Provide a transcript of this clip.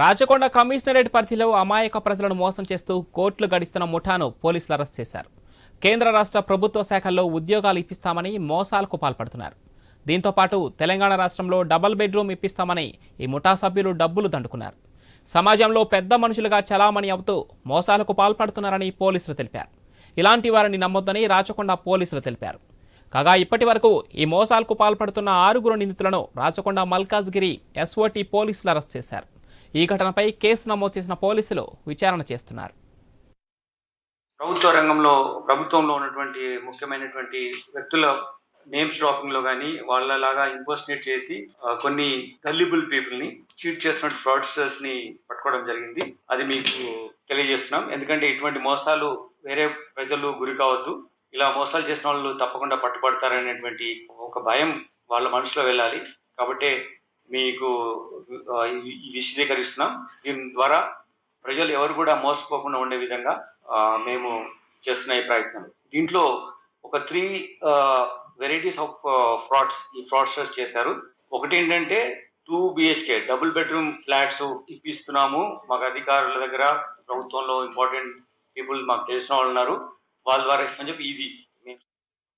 Rachakonda commissionerate పరిధిలో అమాయక ప్రజలను మోసం చేస్తూ కోట్లు గడిస్తున్న ముఠాను పోలీసులు అరెస్ట్ చేశారు. కేంద్ర రాష్ట్ర ప్రభుత్వ శాఖల్లో ఉద్యోగాలు ఇప్పిస్తామని మోసాలకు పాల్పడుతున్నారు. దీంతో పాటు తెలంగాణ రాష్ట్రంలో డబుల్ బెడ్రూమ్ ఇప్పిస్తామని ఈ ముఠా సభ్యులు డబ్బులు దండుకున్నారు. సమాజంలో పెద్ద మనుషులుగా చలామణి అవుతూ మోసాలకు పాల్పడుతున్నారని పోలీసులు తెలిపారు. ఇలాంటి వారిని నమ్మొద్దని రాచకొండ పోలీసులు తెలిపారు. కాగా ఇప్పటి వరకు ఈ మోసాలకు పాల్పడుతున్న ఆరుగురు నిందితులను రాచకొండ మల్కాజ్గిరి ఎస్ఓటీ పోలీసులు అరెస్ట్ చేశారు. ఈ ఘటనపై కేసు నమోదు చేసిన పోలీసులు విచారణ చేస్తున్నారు. ప్రభుత్వ రంగంలో ప్రభుత్వంలో ఉన్నటువంటి ముఖ్యమైనటువంటి వ్యక్తుల నేమ్స్ డ్రాపింగ్లో కానీ వాళ్ళలాగా ఇంపోస్టేట్ చేసి కొన్ని గల్లిబుల్ పీపుల్ని చీట్ చేస్తున్న ఫ్రాడ్స్టర్స్ని పట్టుకోవడం జరిగింది. అది మీకు తెలియజేస్తున్నాం. ఎందుకంటే ఇటువంటి మోసాలు వేరే ప్రజలు గురి కావద్దు. ఇలా మోసాలు చేసిన వాళ్ళు తప్పకుండా పట్టుబడతారనేటువంటి ఒక భయం వాళ్ళ మనసులో వెళ్ళాలి. కాబట్టి మీకు విశదీకరిస్తున్నాం. దీని ద్వారా ప్రజలు ఎవరు కూడా మోసపోకుండా ఉండే విధంగా మేము చేస్తున్న ఈ ప్రయత్నం దీంట్లో ఒక త్రీ వెరైటీస్ ఆఫ్ ఫ్రాడ్స్ ఈ ఫ్రాడ్స్టర్స్ చేశారు. ఒకటి ఏంటంటే two BHK double bedroom flats ఇప్పిస్తున్నాము. మాకు అధికారుల దగ్గర ప్రభుత్వంలో ఇంపార్టెంట్ పీపుల్ మాకు తెలిసిన వాళ్ళు ఉన్నారు. వాళ్ళ ద్వారా ఇస్తామని చెప్పి ఇది